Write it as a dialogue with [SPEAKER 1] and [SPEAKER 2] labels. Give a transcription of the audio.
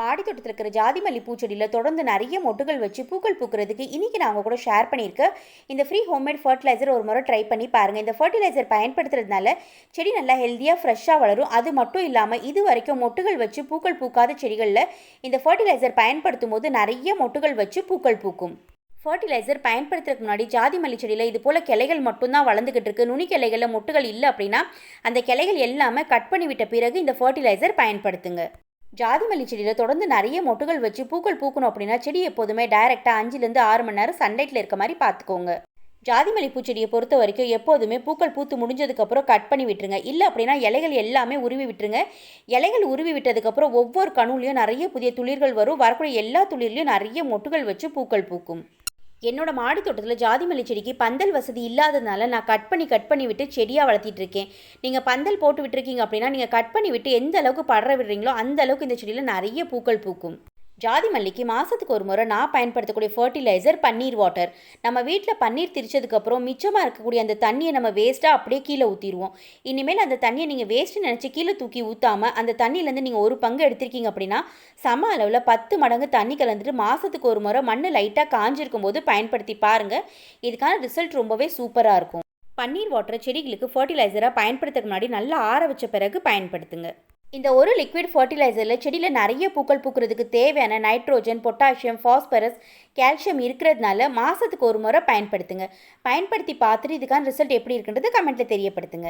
[SPEAKER 1] மாடி தோட்டத்தில் இருக்கிற ஜாதி மல்லி பூச்செடியில் தொடர்ந்து நிறைய மொட்டுகள் வச்சு பூக்கள் பூக்கிறதுக்கு இன்றைக்கி நான் கூட ஷேர் பண்ணியிருக்கேன். இந்த ஃப்ரீ ஹோம்மேட் ஃபர்டிலைசர் ஒரு முறை ட்ரை பண்ணி பாருங்கள் இந்த ஃபர்டிலைசர் பயன்படுத்துறதுனால செடி நல்லா ஹெல்த்தியாக ஃப்ரெஷ்ஷாக வளரும். அது மட்டும் இல்லாமல் இது வரைக்கும் மொட்டுகள் வச்சு பூக்கள் பூக்காத செடிகளில் இந்த ஃபர்டிலைசர் பயன்படுத்தும் போது நிறைய மொட்டுகள் வச்சு பூக்கள் பூக்கும். ஃபர்டிலைசர் பயன்படுத்துறதுக்கு முன்னாடி ஜாதி மல்லி செடியில் இது போல் கிளைகள் மட்டும்தான் வளர்ந்துக்கிட்டு இருக்கு. நுனி கிளைகளில் மொட்டுகள் இல்லை அப்படின்னா அந்த கிளைகள் எல்லாமே கட் பண்ணிவிட்ட பிறகு இந்த ஃபர்டிலைசர் பயன்படுத்துங்க. ஜாதி மல்லி செடியில் தொடர்ந்து நிறைய மொட்டுகள் வச்சு பூக்கள் பூக்கணும் அப்படின்னா செடி எப்போதுமே டைரெக்டாக அஞ்சுலேருந்து ஆறு மணி நேரம் சன்லைட்டில் இருக்க மாதிரி பார்த்துக்கோங்க. ஜாதி மல்லி பூச்செடியை பொறுத்த வரைக்கும் எப்போதுமே பூக்கள் பூத்து முடிஞ்சதுக்கப்புறம் கட் பண்ணி விட்டுருங்க. இல்லை அப்படின்னா இலைகள் எல்லாமே உருவி விட்டுருங்க. இலைகள் உருவி விட்டதுக்கப்புறம் ஒவ்வொரு கணுலையும் நிறைய புதிய துளிர்கள் வரும். வரக்கூடிய எல்லா துளிர்லையும் நிறைய மொட்டுகள் வச்சு பூக்கள் பூக்கும். என்னோட மாடி தோட்டத்தில் ஜாதி மல்லி செடிக்கு பந்தல் வசதி இல்லாததுனால நான் கட் பண்ணி கட் பண்ணி விட்டு செடியாக வளர்த்திட்டு இருக்கேன். நீங்கள் பந்தல் போட்டு விட்டுருக்கீங்க அப்படின்னா நீங்கள் கட் பண்ணி விட்டு எந்த அளவுக்கு படர விடுறீங்களோ அந்த அளவுக்கு இந்த செடியில் நிறைய பூக்கள் பூக்கும். ஜாதி மல்லிக்கு மாதத்துக்கு ஒரு முறை நான் பயன்படுத்தக்கூடிய ஃபர்டிலைசர் பன்னீர் வாட்டர் நம்ம வீட்டில் பன்னீர் திரிச்சதுக்கப்புறம் மிச்சமாக இருக்கக்கூடிய அந்த தண்ணியை நம்ம வேஸ்ட்டாக அப்படியே கீழே ஊற்றிடுவோம் இனிமேல் அந்த தண்ணியை நீங்கள் வேஸ்ட்டு நினச்சி கீழே தூக்கி ஊற்றாமல் அந்த தண்ணியிலேருந்து நீங்கள் ஒரு பங்கு எடுத்திருக்கீங்க அப்படின்னா சம அளவில் பத்து மடங்கு தண்ணி கலந்துட்டு மாதத்துக்கு ஒரு முறை மண் லைட்டாக காஞ்சிருக்கும் போது பயன்படுத்தி பாருங்கள் இதுக்கான ரிசல்ட் ரொம்பவே சூப்பராக இருக்கும். பன்னீர் வாட்டரை செடிகளுக்கு ஃபர்டிலைசராக பயன்படுத்துறதுக்கு முன்னாடி நல்லா ஆற வச்ச பிறகு பயன்படுத்துங்க. இந்த ஒரு லிக்விட் ஃபர்டிலைசரில் செடியில் நிறைய பூக்கள் பூக்கிறதுக்கு தேவையான நைட்ரோஜன் பொட்டாசியம் ஃபாஸ்பரஸ் கால்சியம் இருக்கிறதுனால மாதத்துக்கு ஒரு முறை பயன்படுத்துங்க. பயன்படுத்தி பார்த்துட்டு இதுக்கான ரிசல்ட் எப்படி இருக்குன்றது கமெண்ட்டில் தெரியப்படுத்துங்க.